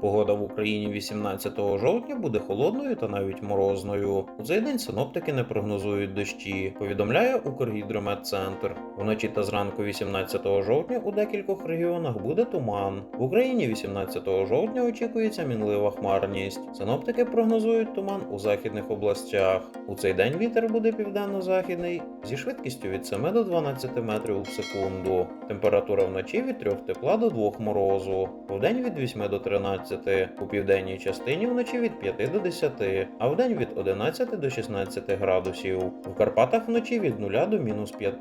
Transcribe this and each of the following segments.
Погода в Україні 18 жовтня буде холодною та навіть морозною. У цей день синоптики не прогнозують дощі, повідомляє Укргідрометцентр. Вночі та зранку 18 жовтня у декількох регіонах буде туман. В Україні 18 жовтня очікується мінлива хмарність. Синоптики прогнозують туман у західних областях. У цей день вітер буде південно-західний зі швидкістю від 7 до 12 метрів в секунду. Температура вночі від 3 тепла до 2 морозу. Вдень від 8 до 13, у південній частині вночі від 5 до 10, а вдень від 11 до 16 градусів. В Карпатах вночі від 0 до мінус 5,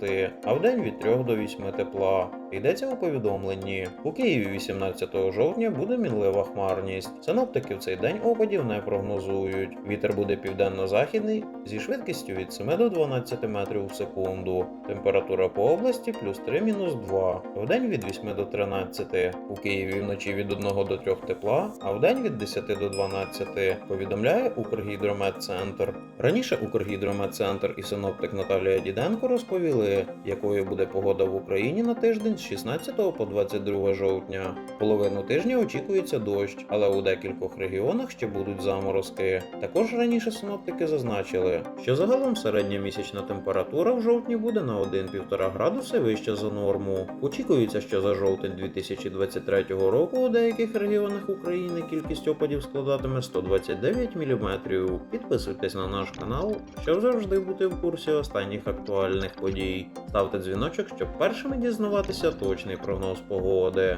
а вдень від 3 до 8 тепла. Йдеться у повідомленні. У Києві 18 жовтня буде мінлива хмарність. Синоптики в цей день опадів не прогнозують. Вітер буде південно-західний зі швидкістю від 7 до 12 метрів в секунду. Температура по області плюс 3 мінус 2. Вдень від 8 до 13. У Києві вночі від 1 до 3 тепла, а вдень від 10 до 12. Повідомляє Укргідрометцентр. Раніше Укргідрометцентр і синоптик Наталія Діденко розповіли, якою буде погода в Україні на тиждень з 16 по 22 жовтня. Половину тижня очікується дощ, але у декількох регіонах ще будуть заморозки. Також раніше синоптики зазначили, що загалом середня місячна температура в жовтні буде на 1-1,5 градуси вища за норму. Очікується, що за жовтень 2023 року у деяких регіонах України кількість опадів складатиме 129 мм. Підписуйтесь на наш канал, щоб завжди бути в курсі останніх актуальних подій. Ставте дзвіночок, щоб першими дізнаватися точний прогноз погоди.